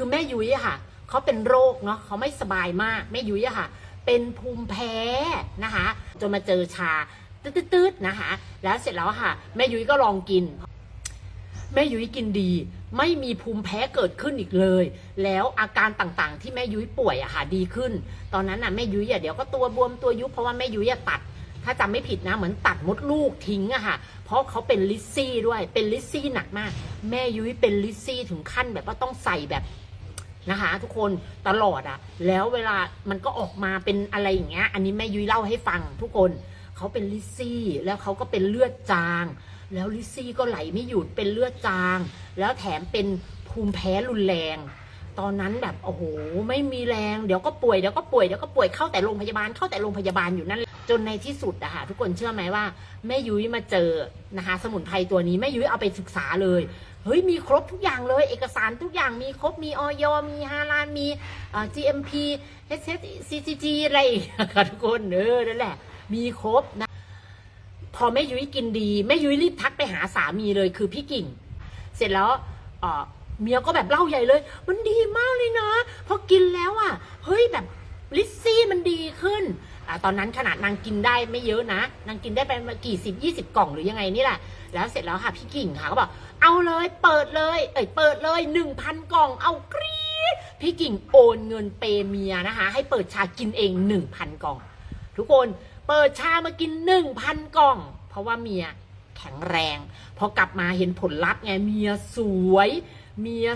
คือแม่ยุ้ยอะค่ะเขาเป็นโรคเนาะเขาไม่สบายมากแม่ยุ้ยอะค่ะ เป็นภูมิแพ้นะคะ จนมาเจอชาตืดๆนะคะแล้วเสร็จแล้วค่ะ แม่ยุ้ยก็ลองกิน แม่ยุ้ยกินดี ไม่มีภูมิแพ้เกิดขึ้นอีกเลย แล้วอาการต่างๆ ที่แม่ยุ้ยป่วยอะค่ะดีขึ้น ตอนนั้นอะแม่ยุ้ยอะเดี๋ยวก็ตัวบวมตัวยุบเพราะว่าแม่ยุ้ยอะตัดถ้าจำไม่ผิดนะเหมือนตัดมดลูกทิ้งอะค่ะ เพราะเขาเป็นลิซซี่ด้วยเป็นลิซซี่หนักมาก แม่ยุ้ยเป็นลิซซี่ถึงขั้นแบบว่าต้องใส่แบบ นะคะ ทุกคนตลอดอะแล้วเวลามันก็ออกมาเป็นอะไรอย่างเงี้ย อันนี้แม่ยุ้ยเล่าให้ฟัง ทุกคนเขาเป็นลิซซี่ แล้วเขาก็เป็นเลือดจาง แล้วลิซซี่ก็ไหลไม่หยุดเป็นเลือดจาง แล้วแถมเป็นภูมิแพ้รุนแรง ตอนนั้นแบบโอ้โหไม่มีแรงเดี๋ยวก็ป่วยเดี๋ยวก็ป่วยเดี๋ยวก็ป่วยเข้าแต่โรงพยาบาลเข้าแต่โรงพยาบาลอยู่นั่น จนในที่สุดอะค่ะทุกคนเชื่อไหมว่าแม่ยุ้ยมาเจอนะคะ สมุนไพรตัวนี้แม่ยุ้ยเอาไปศึกษาเลยเฮ้ยมีครบทุกอย่างเลย เอกสารทุกอย่างมีครบมีออยมีฮาลาลมีเอ่อ GMP HSCCG อะไรอีกค่ะทุกคนเออนั่นแหละ มีครบนะ พอแม่ยุ้ยกินดีแม่ยุ้ยรีบทักไปหาสามีเลยคือพี่กิ่ง เสร็จแล้วเอ่อเมียก็แบบเล่าใหญ่เลย มันดีมากเลยนะพอกินแล้วอะ เฮ้ยแบบลิซซี่มันดีขึ้น ตอนนั้นขนาดนางกินได้ไม่เยอะนะ นางกินได้ไปกี่สิบยี่สิบกล่องหรือยังไงนี่แหละ แล้วเสร็จแล้วค่ะพี่กิ่งค่ะก็บอกเอาเลยเปิดเลยเอ้ยเปิดเลยหนึ่งพันกล่องเอากรี๊ดพี่กิ่งโอนเงินเปเมียนะคะ ให้เปิดชากินเองหนึ่งพันกล่อง ทุกคนเปิดชามากินหนึ่งพันกล่อง เพราะว่าเมียแข็งแรง พอกลับมาเห็นผลลัพธ์ไงเมียสวย เมีย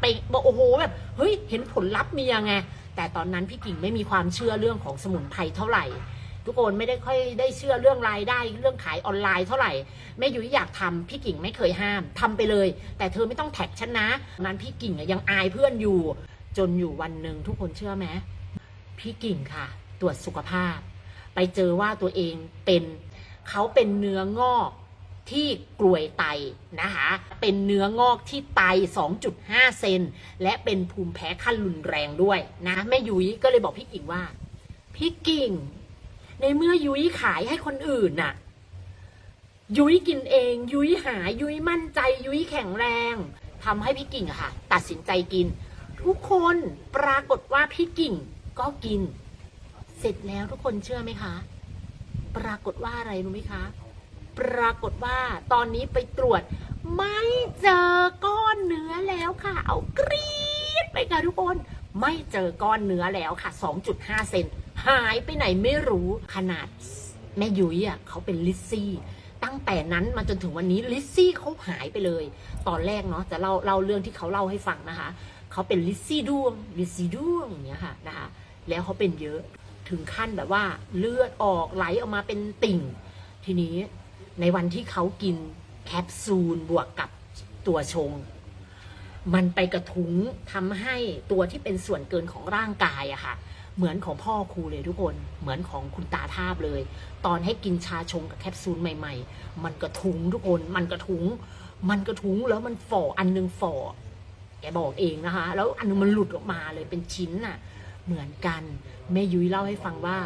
เป๊ะบอกโอ้โหแบบเฮ้ยเห็นผลลัพธ์เมียไง แต่ตอนนั้นพี่กิ่งไม่มีความเชื่อเรื่องของสมุนไพรเท่าไหร่ ทุกคนไม่ได้ค่อยได้เชื่อเรื่องรายได้เรื่องขายออนไลน์เท่าไหร่แม่ยุ้ยอยากทำพี่กิ่งไม่เคยห้ามทำไปเลย แต่เธอไม่ต้องแท็กฉันนะนั้นพี่กิ่งยังอายเพื่อนอยู่ จนอยู่วันหนึ่งทุกคนเชื่อไหมพี่กิ่งค่ะ ตรวจสุขภาพ ไปเจอว่าตัวเองเป็นเขาเป็นเนื้องอก ที่กลวยไตนะคะเป็นเนื้องอกที่ไต 2.5 เซน และเป็นภูมิแพ้ขั้นรุนแรงด้วยนะแม่ยุ้ยก็เลยบอกพี่กิ่งว่า พี่กิ่ง ในเมื่อยุ้ยขายให้คนอื่นน่ะ ยุ้ยกินเอง ยุ้ยหายยุ้ยมั่นใจ ยุ้ยแข็งแรงทำให้พี่กิ่งค่ะ ตัดสินใจกิน ทุกคนปรากฏว่าพี่กิ่งก็กิน เสร็จแล้วทุกคนเชื่อไหมคะ ปรากฏว่าอะไรรู้ไหมคะ ปรากฏว่าตอนนี้ไปตรวจ ไม่เจอก้อนเนื้อแล้วค่ะ เอากรี๊ดไปค่ะทุกคน ไม่เจอก้อนเนื้อแล้วค่ะ 2.5 เซนหายไปไหนไม่รู้ขนาดแม่ยุ้ยอะเขาเป็นลิซซี่ตั้งแต่นั้นมาจนถึงวันนี้ลิซซี่เขาหายไปเลย ตอนแรกเนาะจะเล่าเล่าเรื่องที่เขาเล่าให้ฟังนะคะเขาเป็นลิซซี่ด้วงลิซซี่ด้วงอย่างเงี้ยค่ะนะคะแล้วเขาเป็นเยอะถึงขั้นแบบว่าเลือดออกไหลออกมาเป็นติ่ง ทีนี้ ในวันที่เขากินแคปซูลบวกกับตัวชง มันไปกระทุ้งทำให้ตัวที่เป็นส่วนเกินของร่างกายอะค่ะ เหมือนของพ่อครูเลยทุกคน เหมือนของคุณตาทาบเลย ตอนให้กินชาชงกับแคปซูลใหม่ ๆ มันกระทุ้งทุกคน มันกระทุ้ง มันกระทุ้งแล้วมันฝ่ออันหนึงฝ่อแกบอกเองนะคะ แล้วอันนึงมันหลุดออกมาเลยเป็นชิ้นน่ะ เหมือนกันแม่ยุ้ยเล่าให้ฟังว่า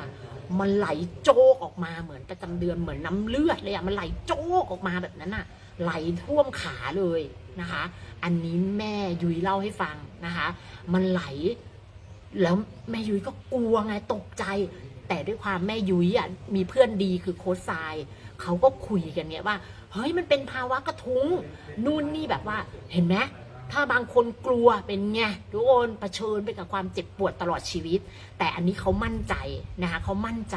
มันไหลโจกออกมาเหมือนประจำเดือนเหมือนน้ำเลือดเลยอะมันไหลโจกออกมาแบบนั้นอะไหลท่วมขาเลยนะคะ อันนี้แม่ยุ้ยเล่าให้ฟังนะคะ มันไหล แล้วแม่ยุ้ยก็กลัวไงตกใจ แต่ด้วยความแม่ยุ้ยอะมีเพื่อนดีคือโค้ชทรายเขาก็คุยกันเนี่ยว่า เฮ้ยมันเป็นภาวะกระทุ้งนู่นนี่แบบว่าเห็นไหม ถ้าบางคนกลัวเป็นไงทุกคนเผชิญไปกับความเจ็บปวดตลอดชีวิต แต่อันนี้เขามั่นใจนะคะเขามั่นใจ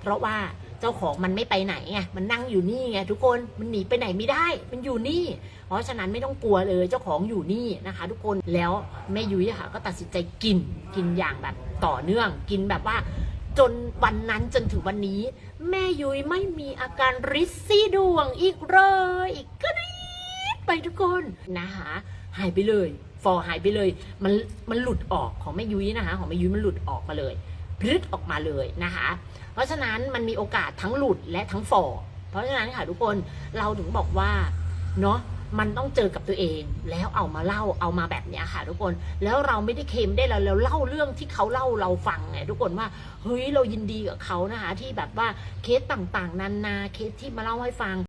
เพราะว่าเจ้าของมันไม่ไปไหนไงมันนั่งอยู่นี่ไงทุกคนมันหนีไปไหนไม่ได้ มันอยู่นี่ เพราะฉะนั้นไม่ต้องกลัวเลยเจ้าของอยู่นี่นะคะ ทุกคนแล้วแม่ยุ้ยค่ะก็ตัดสินใจกินกินอย่างแบบต่อเนื่อง กินแบบว่าจนวันนั้นจนถึงวันนี้ แม่ยุ้ยไม่มีอาการริซซี่ดวงอีกเลยอีกกรี๊ดไปทุกคนนะคะหายไปเลยฟอหายไปเลย มันมันหลุดออกของแม่ยุ้ยนะคะ ของแม่ยุ้ยมันหลุดออกมาเลยพลึดออกมาเลยนะคะ เพราะฉะนั้นมันมีโอกาสทั้งหลุดและทั้งฟอเพราะฉะนั้นค่ะทุกคนเราถึงบอกว่าเนาะมันต้องเจอกับตัวเองแล้วเอามาเล่าเอามาแบบเนี้ยค่ะทุกคนแล้วเราไม่ได้เค็มได้เราเราเล่าเรื่องที่เขาเล่าเราฟังไงทุกคนว่าเฮ้ยเรายินดีกับเขานะคะที่แบบว่าเคสต่างๆนานาเคสที่มาเล่าให้ฟัง